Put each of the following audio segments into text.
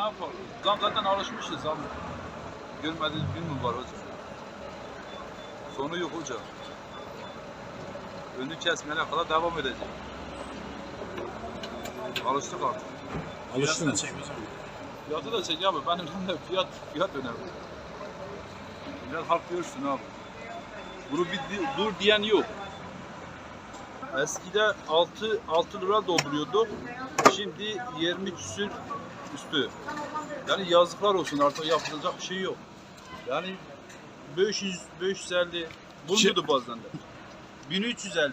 yapalım? Zam zaten alışmışız zam. Görmediğiniz gün mü var hocam? Sonu yok hocam. Önü kesmene kadar devam edecek. Alıştık artık. Alıştınız. Fiyatı da çek abi. Ben önemli fiyat, fiyat önemli. Biraz halk görsün abi. Bunu bir dur diyen yok. Eskide 6, 6 lira dolduruyordu. Şimdi 20 küsür üstü. Yani yazıklar olsun artık yapılacak bir şey yok. Yani 500, 550 bulunuyordu bazen de. 1350.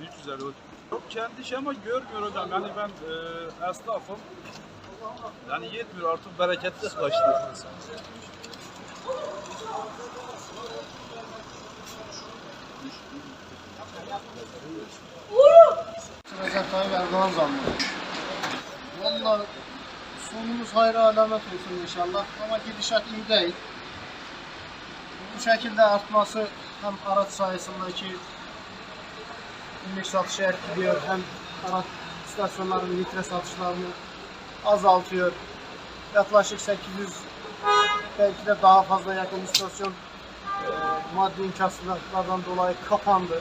1350 hocam. Yok kendi şey ama görmüyor hocam. Yani ben e, esnafım. Yani yetmiyor artık bereketli kaçtı. Recep Tayyip Erdoğan zammı. Valla sonumuz hayra alamet olsun inşallah ama gidişat iyi değil. Bu şekilde artması hem araç sayısındaki günlük satışı etkiliyor hem araç istasyonların litre satışlarını azaltıyor. Yaklaşık 800 belki de daha fazla yakın istasyon e, maddi imkansızlıklardan dolayı kapandı.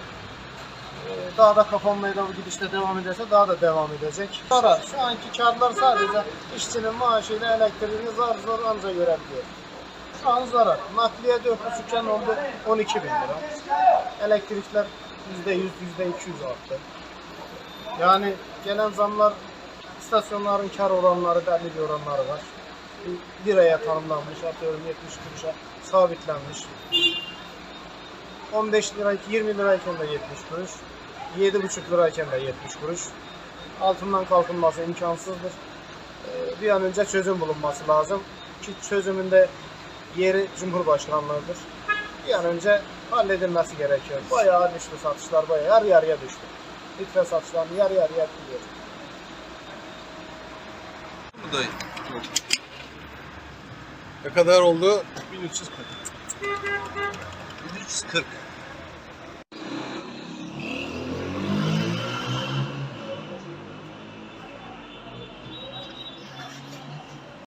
Ee, daha da kapanmaya da bu gidişte devam ederse daha da devam edecek. Sonra şu anki karlar sadece işçinin maaşıyla elektriğini zar zor anca görebiliyor. Şu an zarar. Nakliye 4,5 iken oldu 12 bin lira. Elektrikler %100, %200 arttı. Yani gelen zamlar istasyonların kar oranları belli bir oranları var. Liraya tanımlanmış, atıyorum 70 kuruşa sabitlenmiş. 15 lira 20 lirayken de 70 kuruş. 7,5 lirayken de 70 kuruş. Altından kalkınması imkansızdır. Ee, Bir an önce çözüm bulunması lazım. Ki çözümünde yeri Cumhurbaşkanlığıdır. Bir an önce halledilmesi gerekiyor. Bayağı düştü satışlar bayağı yarı yarıya düştü. Litre satışlarını yarı yarıya etkiliyor. Bu da Ne kadar oldu? 1340. 1940.